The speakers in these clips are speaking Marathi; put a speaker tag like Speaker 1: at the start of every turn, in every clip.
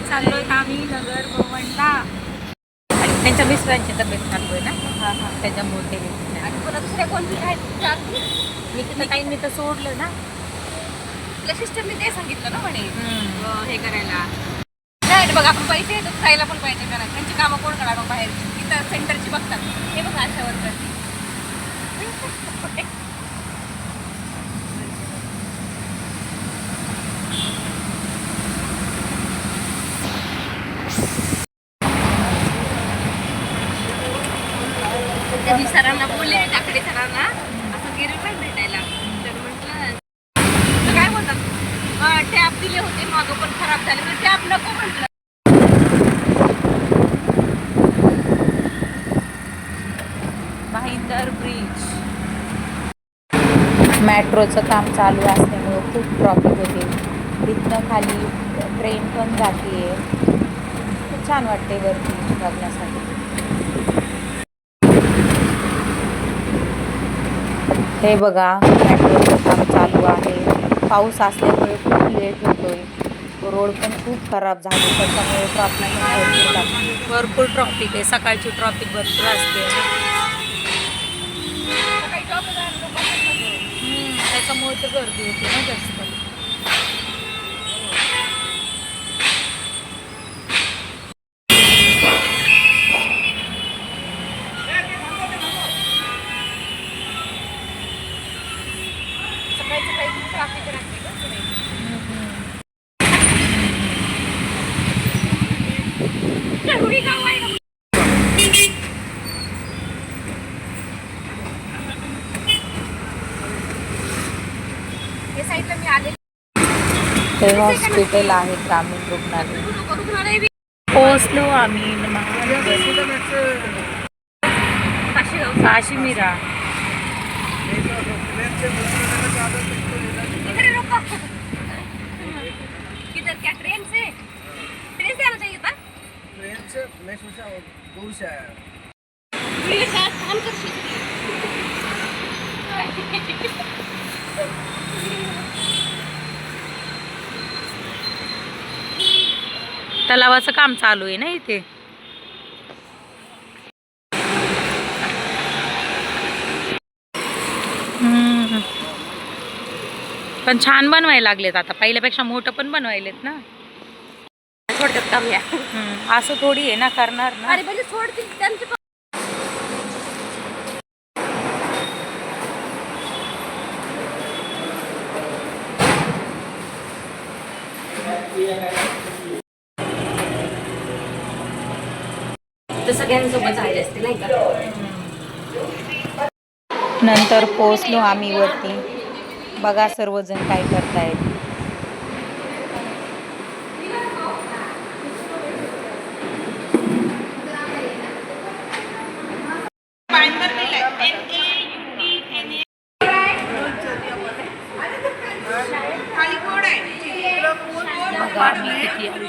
Speaker 1: आज चाललोय आम्ही नगर भवनला आणि त्यांच्या मिस्टरांची तब्येत चालू ना? त्याच्यामुळे ते गेले नाही.
Speaker 2: आणि पुन्हा दुसऱ्या कोणती आहेत?
Speaker 1: मी तिथं काही मी तर सोडलं ना.
Speaker 2: आपल्या सिस्टरने ते सांगितलं ना म्हणे हे करायला. नाही बघ आपण पैसे खायला पण पाहिजे करा त्यांची कामं कोण करा मग बाहेर तिथं सेंटरची बघतात. हे बघा अशा वर्कर त्या सरांना बोलले टाकडे सरांना असं गेलं भेटायला. तर म्हटलं तर काय बोलतात? टॅप दिले होते मागं पण खराब झाले तर टॅप नको म्हटलं.
Speaker 1: भाईंदर ब्रिज. मेट्रोचं काम चालू असल्यामुळे खूप ट्रॉफिक होते. तिथनं खाली ट्रेन पण जाते खूप छान वाटते वरती बघण्यासाठी. हे बघा मेट्रोचं काम चालू आहे. पाऊस असल्यामुळे खूप लेट होतोय. रोड पण खूप खराब झाले त्याच्यामुळे ट्रॉफिक भरपूर भरपूर ट्रॉफिक आहे. सकाळची ट्रॉफिक भरपूर असते. त्याच्यामुळे तर गर्दी होती ना जास्त.
Speaker 2: हे साईडला मी आले
Speaker 1: हे हॉस्पिटल आहे ग्रामीण रुग्णालय पोहोचलो आम्ही
Speaker 2: काशीगाव.
Speaker 1: काश्मीरा
Speaker 2: ट्रेन से
Speaker 3: मैं सोचा
Speaker 1: तलावाचं काम चालू आहे ना इथे? हम्म. पण छान बनवायला लागलेत आता. पहिल्यापेक्षा मोठं पण बनवायलेत ना?
Speaker 2: थोडक्यात काम
Speaker 1: हम्म. असं थोडी आहे ना करणार ना.
Speaker 2: अरे म्हणजे सोडतील त्यांचे पण- तर सगळ्यांसोबत झाले असते नाही का?
Speaker 1: नंतर पोचलो आम्ही वरती. बघा सर्वजण काय करतायत बघा आम्ही किती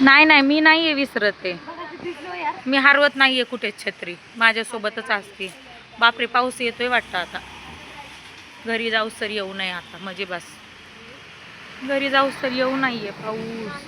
Speaker 1: नाही नाही मी नाही आहे विसरत आहे मी हरवत नाही आहे कुठेच छत्री. माझ्यासोबतच असते. बापरे पाऊस येतोय वाटतं आता. घरी जाऊस तर येऊ नये आता म्हणजे बस. घरी जाऊस तर येऊ नाही आहे पाऊस.